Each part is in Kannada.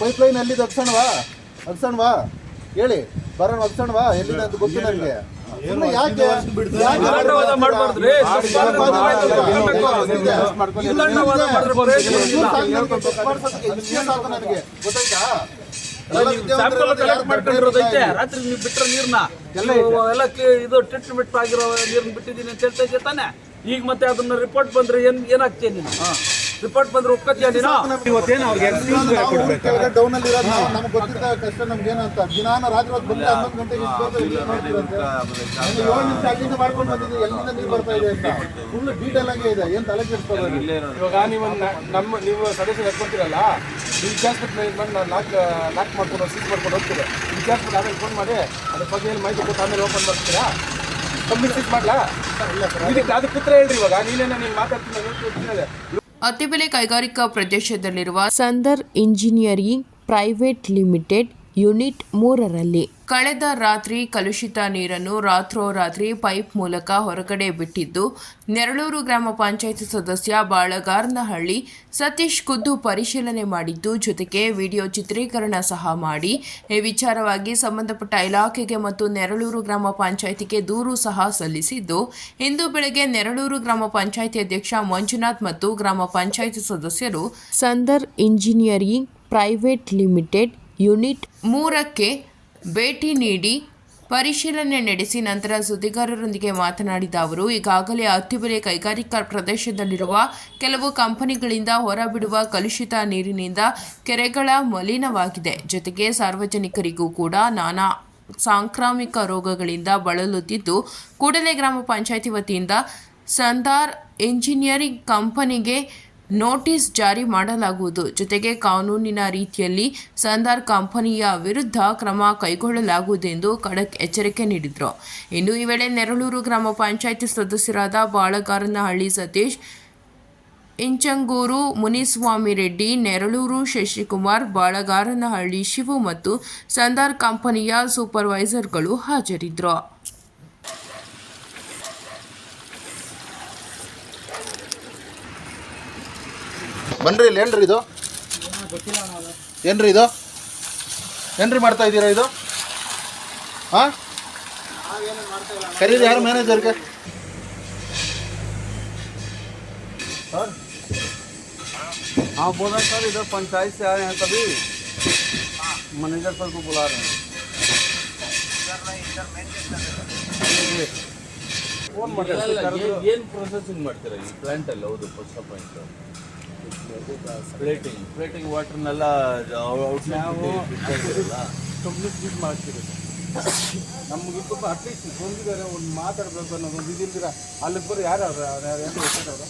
ಪೈಪ್ ಲೈನ್ ಅಲ್ಲಿ ಅಗ್ಸಣವಾ ಅಗ್ಸಣವಾ ಹೇಳಿ ಬರೋಣ ಅಗ್ಸಣವಾ ಎಲ್ಲಿದೆ ಅಂತ ಗೊತ್ತು ನನಗೆ. ಯಾಕೆ. ಗೊತ್ತಾಯ್ತಾ? ಸ್ಯಾಂಪಲ್ ಕಲೆಕ್ಟ್ ಮಾಡ್ಕೊಂಡಿರೋದೈತೆ. ರಾತ್ರಿ ನೀವು ಬಿಟ್ರೆ ನೀರ್ನ. ಎಲ್ಲ ಇದು ಟ್ರೀಟ್ಮೆಂಟ್ ಆಗಿರೋ ನೀರ್ನ ಬಿಟ್ಟಿದ್ದೀನಿ ಅಂತ ಹೇಳ್ತಾ ಇದ್ದೆ ತಾನೆ? ಈಗ ಮತ್ತೆ ಅದನ್ನ ರಿಪೋರ್ಟ್ ಬಂದ್ರೆ ಏನ್ ಏನಾಗ್ತೀಯ ನೀನು ರಿಪೋರ್ಟ್ ಬಂದ್ರೆ ಒಪ್ಕೋತೀಯ ನೀನು? ಇವತ್ತೇನು ಅವ್ರಿಗೆ ಎಕ್ಸ್ಕ್ಯೂಸ್ ಬೇರೆ ಕೊಡ್ಬೇಕು? ಡೌನ್ ಅಲ್ಲಿ ಇರೋದು ನಾವು ನಮ್ಗೆ ಗೊತ್ತಿದ್ದ ಕಷ್ಟ ನಮ್ಗೆ ಏನಂತ. ದಿನಾನ ರಾತ್ರಿ ಹೊತ್ತು ಬಂದ್ರೆ ಹನ್ನೊಂದು ಗಂಟೆಗೆ ಇಷ್ಟು ಬಂದು ಇಲ್ಲಿ ಮಾಡ್ತೀರಂತೆ. ಏಳು ನಿಮಿಷ ಅಲ್ಲಿಂದ ಮಾಡ್ಕೊಂಡು ಬಂದಿದ್ದು ಎಲ್ಲಿಂದ ನೀರು ಬರ್ತಾ ಇದೆ ಅಂತ. ಫುಲ್ ಡೀಟೇಲ್ ಆಗೇ ಇದೆ. ಏನು ತಲೆ ಇವಾಗ ನೀವು ನಮ್ಮ ನೀವು ಸದಸ್ಯರು ಮಾಡಿ ನಾನು ಲಾಕ್ ಲಾಕ್ ಮಾಡ್ಕೊಂಡು ಸೀಸ್ ಮಾಡ್ಕೊಂಡು ಹೋಗ್ತೀವಿ ಆಮೇಲೆ ಫೋನ್ ಮಾಡಿ ಅದ್ರ ಬಗ್ಗೆ ಏನು ಮಾಹಿತಿ ಕೊಟ್ಟು ಆಮೇಲೆ ಓಪನ್ ಮಾಡ್ತೀರಾ? ಕಂಪ್ನಿ ಸೀಸ್ ಮಾಡ್ಲಾ? ಅತ್ತಿಬೆಲೆ ಕೈಗಾರಿಕಾ ಪ್ರದೇಶದಲ್ಲಿರುವ Sundar engineering private limited unit ಮೂರರಲ್ಲಿ ಕಳೆದ ರಾತ್ರಿ ಕಲುಷಿತ ನೀರನ್ನು ರಾತ್ರೋರಾತ್ರಿ ಪೈಪ್ ಮೂಲಕ ಹೊರಗಡೆ ಬಿಟ್ಟಿದ್ದು ನೆರಳೂರು ಗ್ರಾಮ ಪಂಚಾಯತ್ ಸದಸ್ಯ ಬಾಳಗಾರ್ನಹಳ್ಳಿ ಸತೀಶ್ ಖುದ್ದು ಪರಿಶೀಲನೆ ಮಾಡಿದ್ದು ಜೊತೆಗೆ ವಿಡಿಯೋ ಚಿತ್ರೀಕರಣ ಸಹ ಮಾಡಿ. ಈ ವಿಚಾರವಾಗಿ ಸಂಬಂಧಪಟ್ಟ ಇಲಾಖೆಗೆ ಮತ್ತು ನೆರಳೂರು ಗ್ರಾಮ ಪಂಚಾಯತಿಗೆ ದೂರು ಸಹ ಸಲ್ಲಿಸಿದ್ದು ಇಂದು ಬೆಳಗ್ಗೆ ನೆರಳೂರು ಗ್ರಾಮ ಪಂಚಾಯತಿ ಅಧ್ಯಕ್ಷ ಮಂಜುನಾಥ್ ಮತ್ತು ಗ್ರಾಮ ಪಂಚಾಯತ್ ಸದಸ್ಯರು Sundar engineering private limited unit ಮೂರಕ್ಕೆ ಭೇಟಿ ನೀಡಿ ಪರಿಶೀಲನೆ ನಡೆಸಿ ನಂತರ ಸುದ್ದಿಗಾರರೊಂದಿಗೆ ಮಾತನಾಡಿದ ಅವರು, ಈಗಾಗಲೇ ಅತ್ತಿಬೆಲೆ ಕೈಗಾರಿಕಾ ಪ್ರದೇಶದಲ್ಲಿರುವ ಕೆಲವು ಕಂಪನಿಗಳಿಂದ ಹೊರಬಿಡುವ ಕಲುಷಿತ ನೀರಿನಿಂದ ಕೆರೆಗಳ ಮಲಿನವಾಗಿದೆ. ಜೊತೆಗೆ ಸಾರ್ವಜನಿಕರಿಗೂ ಕೂಡ ನಾನಾ ಸಾಂಕ್ರಾಮಿಕ ರೋಗಗಳಿಂದ ಬಳಲುತ್ತಿದ್ದು, ಕೂಡಲೇ ಗ್ರಾಮ ಪಂಚಾಯಿತಿ ವತಿಯಿಂದ ಸಂದಾರ್ ಎಂಜಿನಿಯರಿಂಗ್ ಕಂಪನಿಗೆ ನೋಟಿಸ್ ಜಾರಿ ಮಾಡಲಾಗುವುದು. ಜೊತೆಗೆ ಕಾನೂನಿನ ರೀತಿಯಲ್ಲಿ ಸಂದಾರ್ ಕಂಪನಿಯ ವಿರುದ್ಧ ಕ್ರಮ ಕೈಗೊಳ್ಳಲಾಗುವುದೆಂದು ಖಡಕ್ ಎಚ್ಚರಿಕೆ ನೀಡಿದರು. ಇನ್ನು ಈ ವೇಳೆ ನೆರಳೂರು ಗ್ರಾಮ ಪಂಚಾಯಿತಿ ಸದಸ್ಯರಾದ ಬಾಳಗಾರನಹಳ್ಳಿ ಸತೀಶ್, ಇಂಚಂಗೂರು ಮುನಿಸ್ವಾಮಿ ರೆಡ್ಡಿ, ನೆರಳೂರು ಶಶಿಕುಮಾರ್, ಬಾಳಗಾರನಹಳ್ಳಿ ಶಿವು ಮತ್ತು ಸಂದಾರ್ ಕಂಪನಿಯ ಸೂಪರ್ವೈಸರ್ಗಳು ಹಾಜರಿದ್ದರು ಬನ್ರಿ ಇಲ್ಲಿ ಏನ್ರಿ ಇದು ಏನ್ರಿ ಇದು ಏನ್ರಿ ಮಾಡ್ತಾ ಇದ್ದೀರಾ ಇದು ಹಾ ಕರೀರಿ ಯಾರು ಮ್ಯಾನೇಜರ್ಗೆ हाँ बोला सर इधर पंचायत से आए हैं तभी मैनेजर सर को बुला रहे हैं ಏನು ಪ್ರೊಸೆಸಿಂಗ್ ಮಾಡ್ತೀರಾ ಈ ಪ್ಲಾಂಟ್ ಅಲ್ಲಿ ಹೌದು ಫಸ್ಟ್ ಪಾಯಿಂಟ್ ಪ್ಲೇಟಿಂಗ್ ಪ್ಲೇಟಿಂಗ್ ವಾಟರ್ನೆಲ್ಲ ಕಂಪ್ಲೀಟ್ ಯೂಸ್ ಮಾಡ್ತೀರಿ ನಮ್ಗೆ ಇಬ್ಬರು ಅಟ್ಲೀಸ್ಟ್ ಬಂದಿದ್ದಾರೆ ಒಂದು ಮಾತಾಡಬೇಕು ಅನ್ನೋದು ಒಂದು ಇದಿಲ್ದಿರ ಅಲ್ಲಿ ಬರೋ ಯಾರು ಅವ್ರು?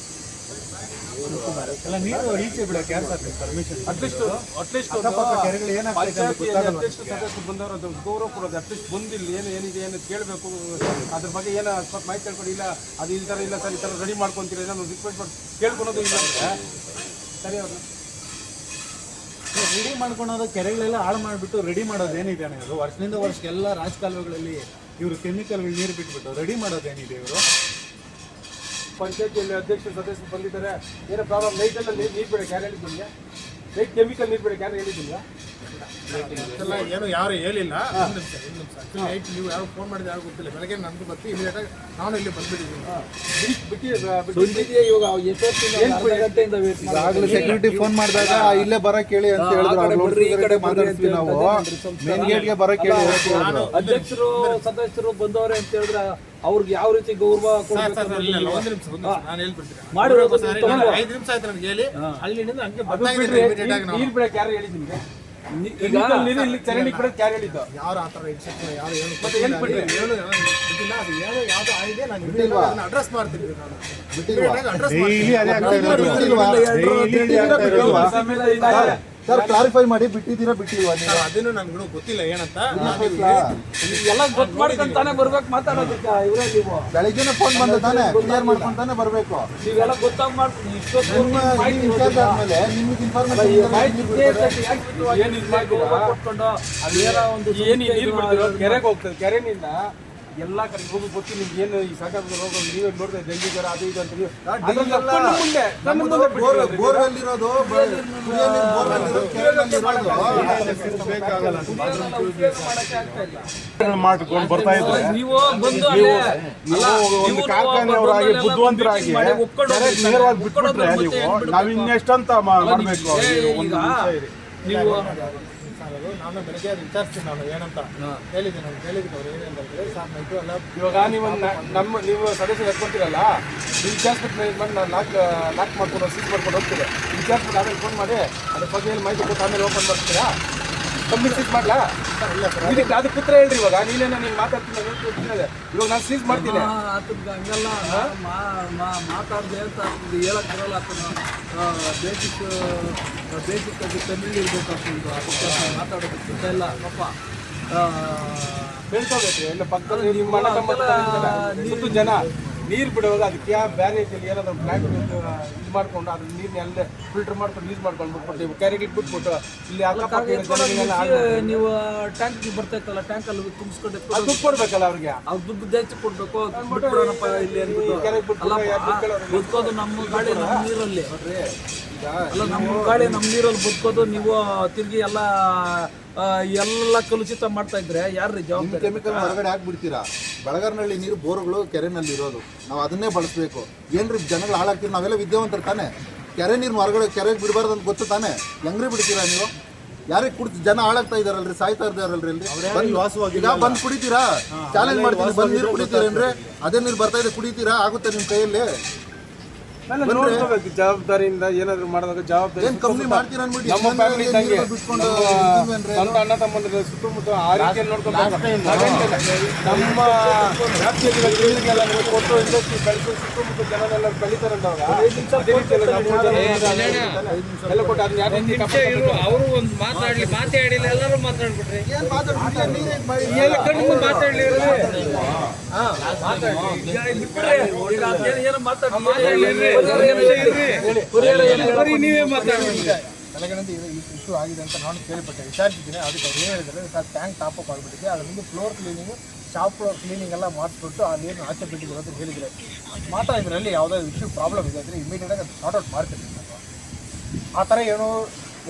ಬಂದವರು ಗೌರವ ಕೊಡೋದು. ಅಟ್ಲೀಸ್ಟ್ ಬಂದಿಲ್ಲ ಏನು ಏನಿದೆ ಏನು ಕೇಳಬೇಕು. ಅದ್ರ ಬಗ್ಗೆ ಏನೋ ಸ್ವಲ್ಪ ಮಾಹಿತಿ ತಿಳ್ಕೊಂಡು ಇಲ್ಲ ಅದು ಈ ತರ ಇಲ್ಲ ಸರ್ ಈ ಥರ ರೆಡಿ ಮಾಡ್ಕೊಂತೀರಿ ನಾನು ರಿಕ್ವೆಸ್ಟ್ ಮಾಡಿ ಕೇಳ್ಕೊಳೋದು ಇಲ್ಲ. ಸರಿ ಅವ್ರನ್ನ ರೆಡಿ ಮಾಡ್ಕೊಳೋದು ಕೆರೆಗಳೆಲ್ಲ ಹಾಳು ಮಾಡಿಬಿಟ್ಟು ರೆಡಿ ಮಾಡೋದು ಏನಿದೆ ಅಣ್ಣ ವರ್ಷದಿಂದ ವರ್ಷಕ್ಕೆ ವರ್ಷಕ್ಕೆಲ್ಲ ರಾಜಕಾಲುವೆಗಳಲ್ಲಿ ಇವರು ಕೆಮಿಕಲ್ಗಳು ನೀರು ಬಿಟ್ಬಿಟ್ಟು ರೆಡಿ ಮಾಡೋದು ಏನಿದೆ ಇವರು? ಪಂಚಾಯತಿಯಲ್ಲಿ ಅಧ್ಯಕ್ಷ ಸದಸ್ಯರು ಬಂದಿದ್ದಾರೆ. ಏನೋ ಪ್ರಾಬ್ಲಮ್ ಲೈಟಲ್ಲಿ ನೀರು ಬಿಡಕ್ಕೆ ಯಾರು ಹೇಳಿದ್ದಿಲ್ಲ? ಲೈಟ್ ಕೆಮಿಕಲ್ ನೀರು ಬಿಡೋ ಯಾರು ಹೇಳಿದ್ದಿಲ್ಲ? ಎಲ್ಲ ಏನು ಯಾರು ಹೇಳಿಲ್ಲ. ಒಂದು ನಿಮಿಷ ಒಂದು ನಿಮಿಷ. ಆಕ್ಚುಲಿ ನೈಟ್ ನೀವು ಯಾರು ಫೋನ್ ಮಾಡಿದ್ರೆ ಯಾರು ಗೊತ್ತಿಲ್ಲ. ಬೆಳಗ್ಗೆ ನನಗೂ ಬರ್ತೀವಿ ಇಮಿಡಿಯೇಟ್ ಆಗಿ ನಾನು ಇಲ್ಲಿ ಬಂದ್ಬಿಟ್ಟಿದ್ದೀನಿ. ಈಗಾಗಲೇ ಸೆಕ್ಯೂರಿಟಿ ಫೋನ್ ಮಾಡಿದಾಗ ಇಲ್ಲೇ. ಬರಕ್ ಹೇಳಿ ಅಂತ ಹೇಳಿದ್ರು. ಅವ್ರು ಬರ್ರಿ, ಈ ಕಡೆ ಮಾತಾಡ್ತೀವಿ ನಾವು. ಮೇನ್ ಗೇಟ್ಗೆ ಬರಕ್ ಹೇಳಿ ಅಂತ ಹೇಳಿದ್ರು ಅಧ್ಯಕ್ಷರು ಸದಸ್ಯರು ಬಂದವರೇ ಅಂತ ಹೇಳಿದ್ರೆ ಅವ್ರಿಗೆ ಯಾವ ರೀತಿ ಗೌರವ ಕೊಡ್ತಾರೆ ಮಾಡಿರೋ ಇಲ್ಲ, ನೀವು ಒಂದು ನಿಮಿಷ ಒಂದು ನಿಮಿಷ. ನಾನು ಹೇಳ್ಬಿಡ್ತೀನಿ. ಮಾಡಿರೋದು ಸರ್, ನೀವು ತಗೊಂಡು. ಐದು ನಿಮಿಷ ಆಯ್ತು ನನಗೆ ಹೇಳಿ. ಅಲ್ಲಿಂದ ಹಂಗೆ ಬರ್ತಾ ಇದ್ದೀನಿ ಯಾರು ಹೇಳಿದ್ ನಿಮ್ಗೆ? ಈಗ ನೀರು ಇಲ್ಲಿ ಚರಂಡಿಗೆ ಬಿಡಕ್ಕೆ ಯಾರು ಹೇಳಿದ್ದು ಯಾರು ಆ ಥರ ಇನ್ಸ್ಟ್ರಕ್ಷನ್ ಯಾರು ಏನು ಮತ್ತೆ ಏನು ಬಿಟ್ರಿ? ಹೇಳು ಗೊತ್ತಿಲ್ಲ ಅದು ಏನು ಯಾವ್ದು ಆಗಿದೆ ನಾನು ಬಿಟ್ಟಿಲ್ವಾ? ಅಡ್ರೆಸ್ ಮಾಡ್ತೀನಿ ನಾನು ಬಿಟ್ಟಿಲ್ವಾ ಅಡ್ರೆಸ್ ಬಿಟ್ಟಿಲ್ವಾ? ಬಿಟ್ಟಿದ್ದೀರಾ ಬಿಟ್ಟಿಲ್ವಾ ಆಮೇಲೆ ಇಲ್ಲ. ಸರ್ ಕ್ಲಾರಿಫೈ ಮಾಡಿ ಬಿಟ್ಟಿದ್ದೀರಾ ಬಿಟ್ಟಿಲ್ವಾ ನೀವು? ಅದನ್ನು ನನಗೆ ಗೊತ್ತಿಲ್ಲ ಏನಂತ? ಎಲ್ಲ ಗೊತ್ತು ಮಾಡ್ಕೊಂಡು ತಾನೇ ಬರ್ಬೇಕು ಮಾತಾಡೋದಕ್ಕೆ ಇವರೇ ನೀವು. ಬೆಳಿಗ್ಗೆನೆ ಫೋನ್ ಬಂದ ತಾನೆ ಕ್ಲಿಯರ್ ಮಾಡ್ಕೊಂತಾನೆ ತಾನೇ ಬರಬೇಕು. ನೀವೆಲ್ಲ ಗೊತ್ತಾಗಿ ಮಾಡ್ತೀನಿ ಆದ್ಮೇಲೆ ನಿಮ್ಗೆ ಇನ್ಫಾರ್ಮೇಶನ್ ಏನ್ ಇದ್ ಮಾಡ್ತೀರಾ? ಕೊಟ್ಕೊಂಡು ಅದೇನೋ ಒಂದು ಏನು ನೀರ್ ಬಿಡ್ತೀರೋ? ಕೆರೆಗೆ ಹೋಗ್ತದೆ ಕೆರೆನಿಂದ ಎಲ್ಲ ಕಡೆ ಹೋಗಿ ಗೊತ್ತು ನಿಮ್ಗೆ ಏನು ಈ ಸಾಕಾಗ ರೋಗ ನೀವೇ ನೋಡಿದ್ರೆ ಡೆಂಗಿ ಜ್ವರ ಅದು ಇದು ಅಂತ ನೀವು. ಮುಂದೆ ಮಾಡ್ಕೊಂಡು ಬರ್ತಾ ಇದ್ರೆ ನೀವು ಬಂದು ಅಲ್ಲೇ ಒಂದು ಕಾರ್ಖಾನೆಯವರಾಗಿ ಬುದ್ಧಿವಂತರಾಗಿ ನೇರವಾಗಿ ಬಿಟ್ಬಿಟ್ರೆ ನೀವು. ನಾವಿನ್ನೆಷ್ಟಂತ ಅಂತ. ಮಾಡ್ಬೇಕು ಒಂದು ನಿಮಿಷ ಇರಿ. ನೀವು ನಾನು ಬೆಳಗ್ಗೆ ಅದು ವಿಚಾರಿಸ್ತೀನಿ ನಾನು ಏನಂತ ಹೇಳಿದ್ದೀನಿ ನಾನು ಹೇಳಿದ್ದೀನಿ ಅವ್ರು ಏನಂತಂದ್ರೆ ಸರ್ ನೈಟು ಎಲ್ಲ ಇವಾಗ ನೀವು ನಮ್ಮ ನೀವು ಸದಸ್ಯರು ಎತ್ಕೊಂತೀರಲ್ಲ ನೀವು ವಿಚಾರಿಸ್ಬಿಟ್ಟು ಬಂದು ನಾನು ಲಾಕ್ ಲಾಕ್ ಮಾಡ್ಕೊಂಡು ಸೀಟ್ ಮಾಡ್ಕೊಂಡು ಹೋಗ್ತೀರಿ ವಿಚಾರಿಸ್ಬಿಟ್ಟು ಆಮೇಲೆ ಫೋನ್ ಮಾಡಿ ಅದ್ರ ಬಗ್ಗೆ ಏನು ಮಾಹಿತಿ ಕೊಟ್ಟು ಆಮೇಲೆ ಓಪನ್ ಮಾಡ್ತೀರಾ? ಕಂಪ್ನಿ ಸೀಸ್ ಮಾಡ್ಲಾ? ಇದಕ್ಕೆ ಅದು ಪುತ್ರ ಹೇಳ್ರಿ ಇವಾಗ. ನೀನೇನ ನೀನು ಮಾತಾಡ್ತೀನಿ ಇವಾಗ ನಾನು ಸೀಸ್ ಮಾಡ್ತೀನಿ. ಹಂಗೆಲ್ಲ ಮಾತಾಡ್ದೆ ಅಂತ ಹೇಳಕ್ ಬರಲ್ಲ ಬೇಸಿಕ್ ಬೇಸಿಕ್ ಅದು ಕಮ್ಮಿ ಇರ್ಬೇಕು ಆಗ್ತದೆ ಅದಕ್ಕೆ ಮಾತಾಡೋದಕ್ಕೆ ಇಷ್ಟ ಇಲ್ಲ ಪಾಪ. ಬೆಳ್ಕೋಬೇಕು ಎಲ್ಲ ಪಕ್ಕದಲ್ಲಿ ನಿಮ್ಮ ಜನ. ನೀರು ಬಿಡುವಾಗ ಅದಕ್ಕೆ ಯಾವ ಬೇರೆ ಏನಾದರೂ ಪ್ಲಾಂಟ್ ಇದು ಮಾಡ್ಕೊಂಡು ಅದ್ರ ನೀರನ್ನ ಅಲ್ಲೇ ಫಿಲ್ಟರ್ ಮಾಡ್ಕೊಂಡು ಯೂಸ್ ಮಾಡ್ಕೊಂಡು ಬಿಟ್ಬಿಟ್ಟು ಕೆರೆಗೆ ಬಿಟ್ಬಿಟ್ಟು ಇಲ್ಲಿ ಅಕ್ಕಪಕ್ಕ ನೀವು ಟ್ಯಾಂಕ್ ಬರ್ತೈತಲ್ಲ ಟ್ಯಾಂಕ್ ಅಲ್ಲಿ ತುಂಬಿಸ್ಕೊಂಡು ದುಡ್ಡು ಕೊಡ್ಬೇಕಲ್ಲ ಅವ್ರಿಗೆ. ಅವ್ರು ದುಡ್ಡು ಜಾಸ್ತಿ ಕೊಡ್ಬೇಕು ಬಿಟ್ಬಿಡೋಣಪ್ಪ ಇಲ್ಲಿ ಅಂದ್ಬಿಟ್ಟು. ನಮ್ಮ ಗಾಡಿ ನೀರಲ್ಲಿ. ಅಲ್ಲ ನಮ್ಮ ಗಾಳಿ ನಮ್ಮ ನೀರಲ್ಲಿ ಬದುಕೋದು ನೀವು ತಿರುಗಿ ಎಲ್ಲ ಎಲ್ಲ ಕಲುಷಿತ ಮಾಡ್ತಾ ಇದ್ರೆ ಯಾರ್ರಿ ನಿಮ್ಮ ಜವಾಬ್ದಾರಿ ಕೆಮಿಕಲ್ ಹೊರಗಡೆ ಹಾಕ್ಬಿಡ್ತೀರಾ? ಬೆಳಗಾರಿನಲ್ಲಿ ನೀರು ಬೋರ್ಗಳು ಕೆರೆನಲ್ಲಿ ಇರೋದು ನಾವು ಅದನ್ನೇ ಬಳಸಬೇಕು. ಏನ್ರಿ ಜನಗಳು ಹಾಳಾಗ್ತೀರಿ? ನಾವೆಲ್ಲ ವಿದ್ಯಾವಂತರು ತಾನೆ. ಕೆರೆ ನೀರು ಹೊರಗಡೆ ಕೆರೆಗೆ ಬಿಡಬಾರ್ದು ಅಂತ ಗೊತ್ತು ತಾನೆ. ಹೆಂಗ್ರಿ ಬಿಡ್ತೀರಾ ನೀವು? ಯಾರಿಗೆ ಕುಡಿದು ಜನ ಹಾಳಾಗ್ತಾ ಇದಾರಲ್ರಿ ಸಾಯ್ತಾ ಇದಾರಲ್ರಿ ಇಲ್ಲಿ. ಬಂದ್- ಈಗ ಬಂದು ಕುಡಿತೀರಾ? ಚಾಲೆಂಜ್ ಮಾಡ್ತೀನಿ ಬಂದ್ ನೀರು ಕುಡಿತೀರೇನ್ರಿ? ಅದೇ ನೀರು ಬರ್ತಾ ಇದೆ ಕುಡಿತೀರಾ? ಆಗುತ್ತೆ ನಿಮ್ಮ ಕೈಯಲ್ಲಿ? ನೋಡ್ಕೋಬೇಕು ಜವಾಬ್ದಾರಿಯಿಂದ ಏನಾದ್ರು ಮಾಡಿದಾಗ ಜವಾಬ್ದಾರಿ ಏನ್ ಕಂಪ್ನಿ ಮಾಡ್ತೀರಾ ಅನ್ಬಿಟ್ಟು ನಮ್ಮ ಎಷ್ಟು ಫ್ಯಾಮಿಲಿ ಮಂದಿ ಇದ್ದಂಗೆ ನೀರು ಬಿಟ್ಕೊಂಡು ನಮ್ಮ ಇದ್ದೀವೇನ್ರಿ? ಸ್ವಂತ ಅಣ್ಣ ತಮ್ಮಂದ್ರ ಸುತ್ತಮುತ್ತ ಆ ರೀತಿಯಲ್ಲಿ ನೋಡ್ಕೋಬೇಕು ನಮ್ಮ ವ್ಯಾಪ್ತಿಯಲ್ಲಿ ಜನರಿಗೆಲ್ಲ ನೀವು ಕೊಟ್ಟು ಇಂಡಸ್ಟ್ರಿ ಬೆಳೆದು ಸುತ್ತಮುತ್ತ ಜನರೆಲ್ಲ ಬೆಳಿತಾರಂತವಾಗ ಅದೇ ರೀತಿಯಲ್ಲಿ ನಮ್ಮ ಜನ ಎಲ್ಲ ಕೊಟ್ಟು ಅದನ್ನ ಯಾವ ರೀತಿ ಕಾಪಾಡ್ಕೊಬೇಕು? ಅವರು ಒಂದು ಮಾತಾಡ್ಲಿ ಮಾತಾಡಿಲ್ಲ ಎಲ್ಲರೂ ಮಾತಾಡ್ಬಿಟ್ರಿ ಏನ್ ಮಾಡಿ. ಅದೇನು ಮಾತಾಡ್ಲಿ ಇದು ಇಶ್ಯೂ ಆಗಿದೆ ಅಂತ ನಾನು ಕೇಳ್ಪಟ್ಟೆ ವಿಚಾರಿಸಿದ್ದೀನಿ ಅದಕ್ಕೆ ಅವ್ರು ಏನು ಹೇಳಿದ್ದಾರೆ ಸರ್ ಟ್ಯಾಂಕ್ ಟಾಪ್ ಅಪ್ ಆಗಿಬಿಟ್ಟಿದೆ ಅದರಿಂದ floor cleaning shop floor cleaning ಎಲ್ಲ ಮಾಡಿಸ್ಬಿಟ್ಟು ಆ ನೀರನ್ನು ಆಚೆ ಬಿಟ್ಟಿದ್ರು ಅಂತ ಹೇಳಿದರೆ ಮಾತ್ರ ಇದರಲ್ಲಿ ಯಾವುದೋ ಇಶ್ಯೂ ಪ್ರಾಬ್ಲಮ್ ಇದೆ ಅಂದರೆ ಇಮಿಡಿಯೇಟಾಗಿ ಅದು ಸಾರ್ಟ್ ಔಟ್ ಮಾಡ್ತೀನಿ ಆ ಥರ ಏನು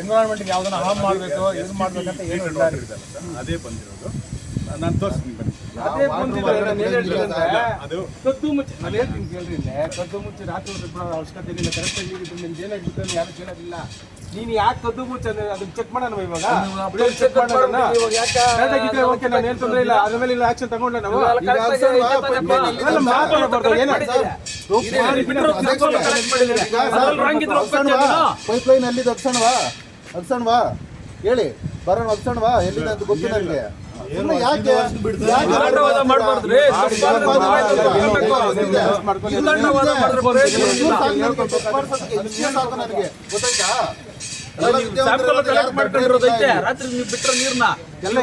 ಎನ್ವಿರಾನ್ಮೆಂಟ್ಗೆ ಯಾವುದನ್ನ ಹಾಮ್ ಮಾಡಬೇಕು ಇದು ಮಾಡಬೇಕಂತ ಏನು. ಅದೇ ಬಂದಿರೋದು ನಾನು ತೋರಿಸ್ತೀನಿ ಅದೇ ನಾನು ಏನ್ ಕದ್ದು ಮುಚ್ಚಿ ನಾನು ಹೇಳ್ತೀನಿ ಕೇಳ್ರಿ ಇಲ್ಲೇ. ಕದ್ದು ಮುಚ್ಚಿ ರಾತ್ರಿ ಬಿಡೋ ಅವಶ್ಯಕತೆ ಇಲ್ಲ ಕರೆಕ್ಟ್ ಆಗಿ ನಿಮ್ಗೆ ಏನಾಗಿತ್ತು ಯಾರು ಕೇಳೋದಿಲ್ಲ. ನೀನು ಯಾಕೆ ಕದ್ದು ಮುಚ್ಚ ಅಂದ್ರೆ ಅದನ್ನ ಚೆಕ್ ಮಾಡೋಣ ಇವಾಗ. ಚೆಕ್ ಮಾಡೋಣ. ಓಕೆ ನಾನು ಏನ್ ತೊಂದ್ರೆ ಇಲ್ಲ. ಅದ್ರ ಮೇಲೆ ಇಲ್ಲ ಆಕ್ಷನ್ ತಗೊಂಡ ನಾವು? ಏನ ಪೈಪ್ಲೈನ್ ಎಲ್ಲಿದೆ ಅಗ್ಸಣ್ವಾ ಅಗ್ಸಣ್ವಾ ಹೇಳಿ ಬರೋಣ ಅಗ್ಸಣ್ವಾ ಎಲ್ಲಿದೆ ಅಂತ ಗೊತ್ತು ನನಗೆ ರಾತ್ರಿ ನೀವು ಬಿಟ್ಟರೆ ನೀರ್ನ. ಎಲ್ಲ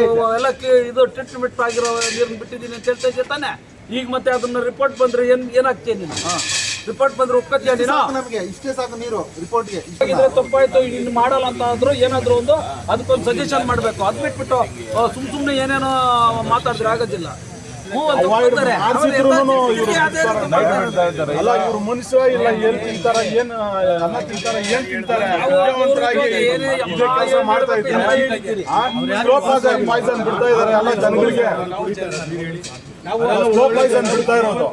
ಇದು. ಟ್ರೀಟ್ಮೆಂಟ್ ಆಗಿರೋ ನೀರ್ನ ಬಿಟ್ಟಿದ್ದೀನಿ ಅಂತ ಹೇಳ್ತಾ ಇದ್ದೆ ತಾನೆ? ಈಗ ಮತ್ತೆ ಅದನ್ನ ರಿಪೋರ್ಟ್ ಬಂದ್ರೆ ಏನ್ ಏನಾಗ್ತೀಯ ನೀನು? ರಿಪೋರ್ಟ್ ಬಂದ್ರೆ ಸಾಕು ನಮಗೆ ಇಷ್ಟೇ ಸಾಕು ನೀರು ರಿಪೋರ್ಟ್ಗೆ. ಇದ್ರೆ ತಪ್ಪಾಯ್ತು ಇನ್ನು ಮಾಡಲ್ಲ ಅಂತ ಆದ್ರೂ ಏನಾದ್ರು ಒಂದು ಅದಕ್ಕೊಂದು ಸಜೆಷನ್ ಮಾಡಬೇಕು. ಅದ್ ಬಿಟ್ಬಿಟ್ಟು ಸುಮ್ ಸುಮ್ನೆ ಏನೇನೋ ಮಾತಾಡಿದ್ರೆ ಆಗೋದಿಲ್ಲ. ಅಲ್ಲ ಇವ್ರು ಮನುಷ್ಯ ಇಲ್ಲ ಏನ್ ತಿಂತಾರ ಏನ್ ಅನ್ನ ತಿಂತಾರ ಏನ್ ತಿಂತಾರೆ? ಕೆಲಸ ಮಾಡ್ತಾ ಇದ್ದಾರೆ. ಪಾಯ್ಸನ್ ಬಿಡ್ತಾ ಇದಾರೆ ಎಲ್ಲ ಜನಗಳಿಗೆ. ಲೋ ಪಾಯ್ಸನ್ ಬಿಡ್ತಾ ಇರೋದು.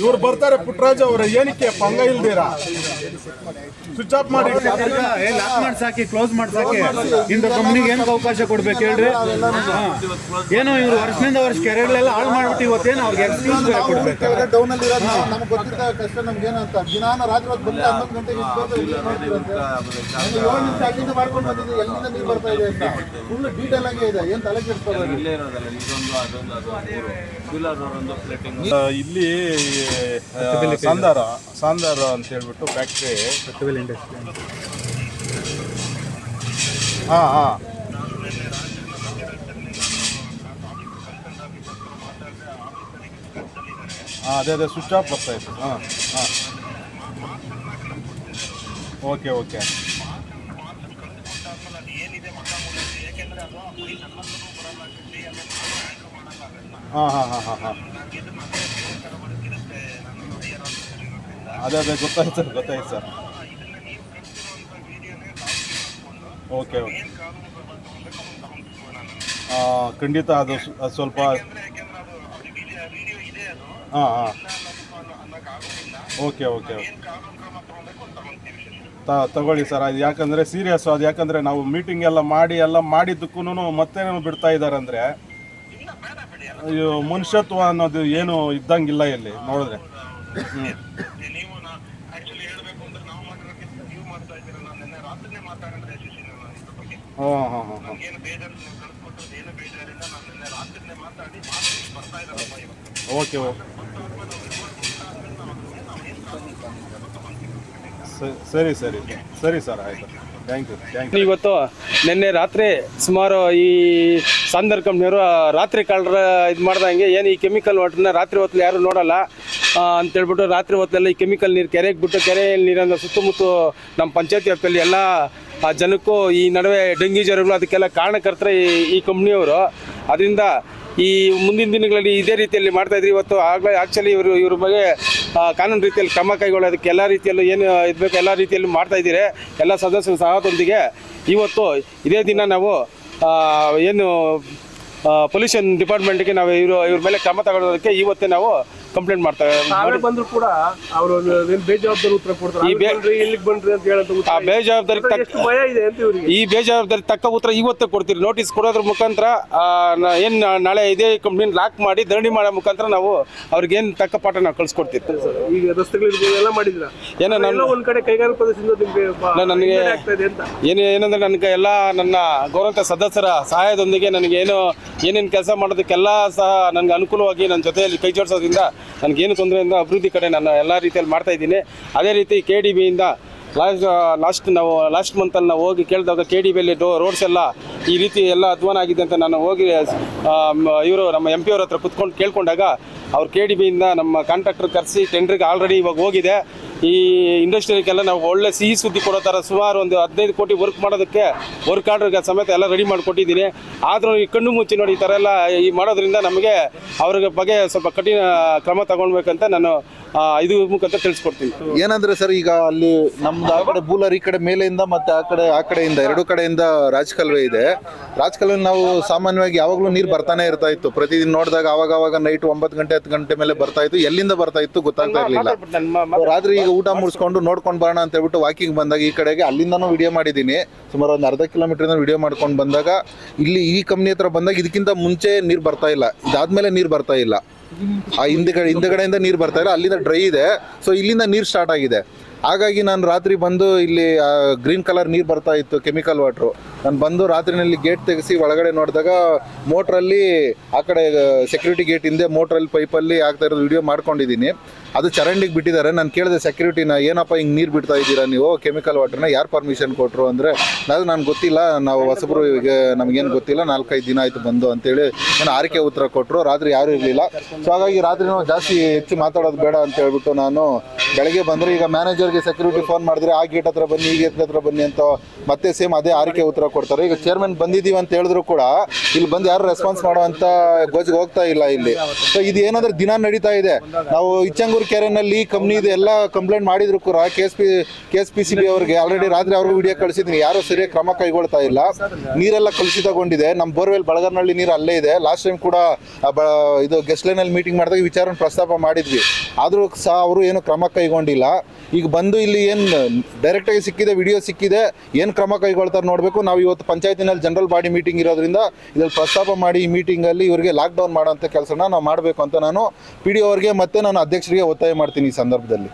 ಇವ್ರು ಬರ್ತಾರೆ ಪುಟ್ಟರಾಜ್ ಅವರ ಏನಕ್ಕೆ ಪಂಗ ಇಲ್ದಿರಾ? ಸ್ವಿಚ್ ಆಫ್ ಮಾಡಿ. ಲಾಕ್ ಮಾಡ್ಸಾಕಿ ಕ್ಲೋಸ್ ಮಾಡ್ಸಾಕಿ ಇಂಥ ಕಂಪ್ನಿಗೆ ಏನಕ್ಕೆ ಅವಕಾಶ ಕೊಡ್ಬೇಕು ಹೇಳ್ರಿ? ಏನು ಏನೋ ಇವ್ರು ವರ್ಷದಿಂದ ವರ್ಷ ಕೆರೆಗಳೆಲ್ಲ ಹಾಳು ಮಾಡ್ಬಿಟ್ಟು ಇವತ್ತೇನು ಅವ್ರಿಗೆ ಎಕ್ಸ್ಕ್ಯೂಸ್ ಕೊಡ್ಬೇಕು. ಕೆಳಗಡೆ ಡೌನ್ ಅಲ್ಲಿ ಇರೋದು ನಾವು- ನಮ್ಗೆ ಗೊತ್ತಿದ್ದ ಕಷ್ಟ ನಮ್ಗೆ ಏನಂತ ದಿನಾನ ರಾತ್ರಿ ಹೊತ್ತು ಬಂದ್ರೆ ಹನ್ನೊಂದು ಗಂಟೆಗೆ ಏಳು ನಿಮಿಷ ಅಲ್ಲಿಂದ ಮಾಡ್ಕೊಂಡು ಬಂದಿದ್ದೀನಿ ಎಲ್ಲಿಂದ ನೀರು ಬರ್ತಾ ಇದೆ ಅಂತ. ಫುಲ್ ಡೀಟೇಲ್ ಆಗೇ ಇದೆ ಏನು ತಲೆ ಕೆಡಿಸ್ಕೋಬೇಡಿ. ಇಲ್ಲೇ ಇರೋದಲ್ಲ ಇದೊಂದು ಅದೊಂದು ಪ್ಲೇಟಿಂಗ್ ಇಲ್ಲಿ ಸಾಂದಾರ ಸಾಂದಾರ ಅಂತ ಹೇಳ್ಬಿಟ್ಟು ಫ್ಯಾಕ್ಟ್ರಿ ಹಾ ಹಾ. ಹಾಂ ಅದೇ ಅದೇ ಸ್ವಿಚ್ ಆಫ್ ಬರ್ತಾ ಇತ್ತು. ಹಾಂ ಹಾಂ. Okay okay. ಹಾಂ ಹಾಂ ಹಾಂ ಹಾಂ ಹಾಂ. ಅದೇ ಅದೇ, ಗೊತ್ತಾಯ್ತು ಸರ್ ಗೊತ್ತಾಯ್ತು ಸರ್. Okay okay. ಖಂಡಿತ ಅದು ಸ್ವಲ್ಪ ಹಾಂ ಹಾಂ. Okay okay okay. ತಗೊಳ್ಳಿ ಸರ್, ಅದು ಯಾಕಂದರೆ ಸೀರಿಯಸ್ಸು ಅದು, ಯಾಕಂದರೆ ನಾವು ಮೀಟಿಂಗ್ ಎಲ್ಲ ಮಾಡಿ, ಎಲ್ಲ ಮಾಡಿದ್ದಕ್ಕೂ ಮತ್ತೆ ಬಿಡ್ತಾ ಇದ್ದಾರೆ ಅಂದರೆ ಮನುಷ್ಯತ್ವ ಅನ್ನೋದು ಏನು ಇದ್ದಂಗಿಲ್ಲ ಇಲ್ಲಿ, ನೋಡಿದ್ರೆ. ಹಾಂ ಹಾಂ ಓಕೆ ಓಕೆ. ಸರಿ ಸರಿ. ಸರಿ, ಸರ್, ಆಯಿತು. ಇವತ್ತು ನಿನ್ನೆ ರಾತ್ರಿ ಸುಮಾರು ಈ ಸಾಂದರ್ ಕಂಪ್ನಿಯವರು ರಾತ್ರಿ ಕಳ್ಳರ ಇದು ಮಾಡ್ದಂಗೆ ಏನು ಈ ಕೆಮಿಕಲ್ ವಾಟರ್ನ ರಾತ್ರಿ ಹೊತ್ತಲ್ಲಿ ಯಾರು ನೋಡಲ್ಲ. ಅಂತೇಳ್ಬಿಟ್ಟು ರಾತ್ರಿ ಹೊತ್ತಲ್ಲಿ ಈ ಕೆಮಿಕಲ್ ನೀರು ಕೆರೆಗೆ ಬಿಟ್ಟು ಕೆರೆ ನೀರನ್ನು ಸುತ್ತಮುತ್ತ ನಮ್ಮ ಪಂಚಾಯತಿ ವ್ಯಾಪ್ತಿಯಲ್ಲಿ ಎಲ್ಲ ಜನಕ್ಕೂ ಈ ನಡುವೆ ಡೆಂಗ್ಯೂ ಜ್ವರಗಳು ಅದಕ್ಕೆಲ್ಲ ಕಾರಣಕರ್ತರ ಈ ಈ ಕಂಪ್ನಿಯವರು. ಅದರಿಂದ ಈ ಮುಂದಿನ ದಿನಗಳಲ್ಲಿ ಇದೇ ರೀತಿಯಲ್ಲಿ ಮಾಡ್ತಾ ಇದ್ರಿ. ಇವತ್ತು ಆಗ್ಲೇ ಆ್ಯಕ್ಚುಲಿ ಇವರು, ಇವ್ರ ಬಗ್ಗೆ ಕಾನೂನು ರೀತಿಯಲ್ಲಿ ಕ್ರಮ ಕೈಗೊಳ್ಳೋದಕ್ಕೆ ಎಲ್ಲ ರೀತಿಯಲ್ಲೂ ಏನು ಇದ್ಬೇಕು ಎಲ್ಲ ರೀತಿಯಲ್ಲೂ ಮಾಡ್ತಾ ಇದ್ದೀರಿ. ಎಲ್ಲ ಸದಸ್ಯರ ಸಹದೊಂದಿಗೆ ಇವತ್ತು ಇದೇ ದಿನ ನಾವು ಏನು ಪೊಲ್ಯೂಷನ್ ಡಿಪಾರ್ಟ್ಮೆಂಟ್ಗೆ ನಾವು ಇವರು ಇವ್ರ ಮೇಲೆ ಕ್ರಮ ತಗೊಳ್ಳೋದಕ್ಕೆ ಇವತ್ತೇ ನಾವು ಕಂಪ್ಲೇಂಟ್ ಮಾಡ್ತಾರೆ. ನಾವೇ ಬಂದ್ರು ಕೂಡ ಅವರು ಬೇಜವಾಬ್ದಾರಿ ಉತ್ತರ ಕೊಡ್ತಾರೆ. ಈ ಬೇ- ಬನ್ರಿ ಇಲ್ಲಿಗೆ ಬನ್ರಿ ಅಂತ ಹೇಳಂತ ಉತ್ತರ ಆ ಬೇಜವಾಬ್ದಾರಿ ತಕ್ಕ ಎಷ್ಟು ಭಯ ಇದೆ ಅಂತ ಇವ್ರಿಗೆ. ಈ ಬೇಜವಾಬ್ದಾರಿ ತಕ್ಕ ಉತ್ತರ ಇವತ್ತೇ ಕೊಡ್ತೀರಿ. ನೋಟಿಸ್ ಕೊಡೋದ್ರ ಮುಖಾಂತರ ಏನು ನಾಳೆ ಇದೇ ಕಂಪ್ನಿನ ಲಾಕ್ ಮಾಡಿ ಧರಣಿ ಮಾಡೋ ಮುಖಾಂತರ ನಾವು ಅವ್ರಿಗೇನು ತಕ್ಕ ಪಾಠ ನಾವು ಕಳಿಸ್ಕೊಡ್ತೀವಿ. ಈಗ ರಸ್ತೆಗಳಿರ್ಬೋದು ಎಲ್ಲ ಮಾಡಿದ್ರ ಏನೋ ಎಲ್ಲ ನಾನು ಒಂದ್ ಕಡೆ ಕೈಗಾರಿಕಾ ಪ್ರದೇಶದಿಂದ ನಿಮ್ಗೆ ಬ- ನಾನು ನನಗೆ- ಹಿನ್ನಡೆ ಆಗ್ತಾ ಇದೆ ಅಂತ. ಏನು ಏನಂದ್ರೆ ನನಗೆ ಎಲ್ಲ ನನ್ನ ಗೌರವ ಸದಸ್ಯರ ಸಹಾಯದೊಂದಿಗೆ ನನಗೆ ಏನು ಏನೇನು ಕೆಲಸ ಮಾಡೋದಕ್ಕೆಲ್ಲ ಸಹ ನನಗೆ ಅನುಕೂಲವಾಗಿ ನನ್ನ ಜೊತೆಯಲ್ಲಿ ಕೈ ಜೋಡಿಸೋದ್ರಿಂದ ನನಗೇನು ತೊಂದರೆಯಿಂದ ಅಭಿವೃದ್ಧಿ ಕಡೆ ನಾನು ಎಲ್ಲ ರೀತಿಯಲ್ಲಿ ಮಾಡ್ತಾ ಇದ್ದೀನಿ. ಅದೇ ರೀತಿ ಕೆ ಡಿ ಬಿಯಿಂದ ಲಾಸ್ಟ್ ಲಾಸ್ಟ್ ನಾವು ಲಾಸ್ಟ್ ಮಂತಲ್ಲಿ ನಾವು ಹೋಗಿ ಕೇಳಿದಾಗ ಕೆ ಡಿ ಬಿಯಲ್ಲಿ ಡೋ ರೋಡ್ಸ್ ಎಲ್ಲ ಈ ರೀತಿ ಎಲ್ಲ ಅಧ್ವಾನ ಆಗಿದೆ ಅಂತ ನಾನು ಹೋಗಿ ಇವರು ನಮ್ಮ ಎಂ ಪಿ ಅವ್ರ ಹತ್ರ ಕುತ್ಕೊಂಡು ಕೇಳ್ಕೊಂಡಾಗ ಅವ್ರು ಕೆ ಡಿ ಬಿಯಿಂದ ನಮ್ಮ ಕಾಂಟ್ರಾಕ್ಟರ್ ಕರೆಸಿ ಟೆಂಡ್ರಿಗೆ ಆಲ್ರೆಡಿ ಇವಾಗ ಹೋಗಿದೆ. ಈ ಇಂಡಸ್ಟ್ರಿಗೆಲ್ಲ ನಾವು ಒಳ್ಳೆ ಸಿಹಿ ಸುದ್ದಿ ಕೊಡೋ ಥರ ಸುಮಾರು ಒಂದು ಹದಿನೈದು ಕೋಟಿ ವರ್ಕ್ ಮಾಡೋದಕ್ಕೆ ವರ್ಕ್ ಆರ್ಡ್ರಿಗೆ ಸಮೇತ ಎಲ್ಲ ರೆಡಿ ಮಾಡಿಕೊಟ್ಟಿದ್ದೀನಿ. ಆದರೂ ಈ ಕಣ್ಣು ಮುಚ್ಚಿ ನೋಡಿ ಈ ಥರ ಎಲ್ಲ ಈ ಮಾಡೋದ್ರಿಂದ ನಮಗೆ ಅವ್ರಿಗೆ ಬಗ್ಗೆ ಸ್ವಲ್ಪ ಕಠಿಣ ಕ್ರಮ ತಗೊಳ್ಬೇಕಂತ ನಾನು ಇದು ಮುಖಾಂತರ ತಿಳಿಸ್ಕೊಡ್ತೀನಿ. ಏನಂದ್ರೆ ಸರ್ ಈಗ ಅಲ್ಲಿ ನಮ್ದು ಆ ಕಡೆ ಬೂಲರ್ ಈ ಕಡೆ ಮೇಲೆಯಿಂದ ಮತ್ತೆ ಆ ಕಡೆ ಆ ಕಡೆಯಿಂದ ಎರಡು ಕಡೆಯಿಂದ ರಾಜಕಾಲುವೆ ಇದೆ. ರಾಜಕಾಲುವೆ ನಾವು ಸಾಮಾನ್ಯವಾಗಿ ಯಾವಾಗಲೂ ನೀರು ಬರ್ತಾನೆ ಇರ್ತಾ ಇತ್ತು. ಪ್ರತಿದಿನ ನೋಡಿದಾಗ ಅವಾಗ ಅವಾಗ ನೈಟ್ ಒಂಬತ್ತು ಗಂಟೆ ಹತ್ತು ಗಂಟೆ ಮೇಲೆ ಬರ್ತಾ ಇತ್ತು. ಎಲ್ಲಿಂದ ಬರ್ತಾ ಇತ್ತು ಗೊತ್ತಾಗ್ತಾ ಇರಲಿಲ್ಲ. ರಾತ್ರಿ ಈಗ ಊಟ ಮುಗಿಸ್ಕೊಂಡು ನೋಡ್ಕೊಂಡು ಬರೋಣ ಅಂತ ಹೇಳ್ಬಿಟ್ಟು ವಾಕಿಂಗ್ ಬಂದಾಗ ಈ ಕಡೆಗೆ ಅಲ್ಲಿಂದನೂ ವಿಡಿಯೋ ಮಾಡಿದ್ದೀನಿ. ಸುಮಾರು ಒಂದು ಅರ್ಧ ಕಿಲೋಮೀಟರ್ ವಿಡಿಯೋ ಮಾಡ್ಕೊಂಡು ಬಂದಾಗ ಇಲ್ಲಿ ಈ ಕಂಪ್ನಿ ಹತ್ರ ಬಂದಾಗ ಇದಕ್ಕಿಂತ ಮುಂಚೆ ನೀರು ಬರ್ತಾ ಇಲ್ಲ. ಇದಾದ್ಮೇಲೆ ನೀರು ಬರ್ತಾ ಇಲ್ಲ. ಆ ಹಿಂದೆಗಡೆ ಹಿಂದೆಗಡೆಯಿಂದ ನೀರು ಬರ್ತಾ ಇಲ್ಲ, ಅಲ್ಲಿಂದ ಡ್ರೈ ಇದೆ. ಸೊ ಇಲ್ಲಿಂದ ನೀರು ಸ್ಟಾರ್ಟ್ ಆಗಿದೆ. ಹಾಗಾಗಿ ನಾನು ರಾತ್ರಿ ಬಂದು ಇಲ್ಲಿ ಗ್ರೀನ್ ಕಲರ್ ನೀರು ಬರ್ತಾ ಇತ್ತು ಕೆಮಿಕಲ್ ವಾಟ್ರು ನಾನು ಬಂದು ರಾತ್ರಿನಲ್ಲಿ ಗೇಟ್ ತೆಗೆಸಿ ಒಳಗಡೆ ನೋಡಿದಾಗ ಮೋಟ್ರಲ್ಲಿ ಆ ಕಡೆ ಸೆಕ್ಯೂರಿಟಿ ಗೇಟ್ ಹಿಂದೆ ಮೋಟ್ರಲ್ಲಿ ಪೈಪಲ್ಲಿ ಆಗ್ತಾ ಇರೋದು ವಿಡಿಯೋ ಮಾಡ್ಕೊಂಡಿದ್ದೀನಿ. ಅದು ಚರಂಡಿಗೆ ಬಿಟ್ಟಿದ್ದಾರೆ. ನಾನು ಕೇಳಿದೆ ಸೆಕ್ಯೂರಿಟಿನ ಏನಪ್ಪ ಹಿಂಗೆ ನೀರು ಬಿಡ್ತಾ ಇದ್ದೀರಾ ನೀವು? ಕೆಮಿಕಲ್ ವಾಟರ್ನ ಯಾರು ಪರ್ಮಿಷನ್ ಕೊಟ್ಟರು ಅಂದರೆ, ಅದು ನನಗೆ ಗೊತ್ತಿಲ್ಲ. ನಾವು ಹೊಸಬ್ರು ಈಗ ನಮಗೇನು ಗೊತ್ತಿಲ್ಲ. ನಾಲ್ಕೈದು ದಿನ ಆಯಿತು ಬಂದು ಅಂತೇಳಿ ನಾನು ಆರಿಕೆ ಉತ್ತರ ಕೊಟ್ಟರು ರಾತ್ರಿ ಯಾರೂ ಇರಲಿಲ್ಲ. ಸೊ ಹಾಗಾಗಿ ರಾತ್ರಿ ನಾವು ಜಾಸ್ತಿ ಹೆಚ್ಚು ಮಾತಾಡೋದು ಬೇಡ ಅಂತ ಹೇಳ್ಬಿಟ್ಟು ನಾನು ಬೆಳಗ್ಗೆ ಬಂದರೆ ಈಗ ಮ್ಯಾನೇಜರ್ಗೆ ಸೆಕ್ಯೂರಿಟಿ ಫೋನ್ ಮಾಡಿದ್ರೆ, ಆ ಗೇಟ್ ಹತ್ರ ಬನ್ನಿ, ಈ ಗೇಟ್ ಹತ್ರ ಬನ್ನಿ ಅಂತ ಮತ್ತೆ ಸೇಮ್ ಅದೇ ಆರಿಕೆ ಉತ್ತರ ಕೊಡ್ತಾರೆ. ಈಗ ಚೇರ್ಮನ್ ಬಂದಿದ್ದೀವಿ ಅಂತ ಹೇಳಿದ್ರು ಕೂಡ ಇಲ್ಲಿ ಬಂದು ಯಾರು ರೆಸ್ಪಾನ್ಸ್ ಮಾಡುವಂಥ ಗೋಜಿಗೆ ಹೋಗ್ತಾ ಇಲ್ಲ ಇಲ್ಲಿ. ಸೊ ಇದು ಏನಾದರೂ ದಿನ ನಡೀತಾ ಇದೆ. ನಾವು ಇಚ್ಚಂಗೂರು ಕೆರೆನಲ್ಲಿ ಕಂಪ್ನಿದು ಎಲ್ಲ ಕಂಪ್ಲೇಂಟ್ ಮಾಡಿದ್ರು ಕೂಡ. K S P K S P C B ಅವ್ರಿಗೆ ಆಲ್ರೆಡಿ ರಾತ್ರಿ ಅವ್ರಿಗೆ ವಿಡಿಯೋ ಕಳಿಸಿದ್ದೀನಿ. ಯಾರು ಸರಿಯಾಗಿ ಕ್ರಮ ಕೈಗೊಳ್ತಾ ಇಲ್ಲ. ನೀರೆಲ್ಲ ಕಲುಷಿತಗೊಂಡಿದೆ. ನಮ್ಮ ಬೋರ್ವೆಲ್ ಬಳಗನಹಳ್ಳಿ ನೀರು ಅಲ್ಲೇ ಇದೆ. ಲಾಸ್ಟ್ ಟೈಮ್ ಕೂಡ ಇದು ಗೆಸ್ಟ್ ಲೈನಲ್ಲಿ ಮೀಟಿಂಗ್ ಮಾಡಿದಾಗ ಈ ವಿಚಾರನ ಪ್ರಸ್ತಾಪ ಮಾಡಿದ್ವಿ. ಆದರೂ ಸಹ ಅವರು ಏನು ಕ್ರಮ ಕೈಗೊಂಡಿಲ್ಲ. ಈಗ ಬಂದು ಇಲ್ಲಿ ಏನು ಡೈರೆಕ್ಟಾಗಿ ಸಿಕ್ಕಿದೆ ವಿಡಿಯೋ ಸಿಕ್ಕಿದೆ, ಏನು ಕ್ರಮ ಕೈಗೊಳ್ತಾರೆ ನೋಡಬೇಕು. ನಾವು ಇವತ್ತು ಪಂಚಾಯತಿನಲ್ಲಿ ಜನರಲ್ ಬಾಡಿ ಮೀಟಿಂಗ್ ಇರೋದ್ರಿಂದ ಇದ್ರಲ್ಲಿ ಪ್ರಸ್ತಾಪ ಮಾಡಿ ಈ ಮೀಟಿಂಗಲ್ಲಿ ಇವರಿಗೆ ಲಾಕ್ಡೌನ್ ಮಾಡೋಂಥ ಕೆಲಸನ ನಾವು ಮಾಡಬೇಕು ಅಂತ ನಾನು ಪಿ ಡಿ ಅವ್ರಿಗೆ ಮತ್ತು ನಾನು ಅಧ್ಯಕ್ಷರಿಗೆ ಒತ್ತಾಯ ಮಾಡ್ತೀನಿ ಈ ಸಂದರ್ಭದಲ್ಲಿ.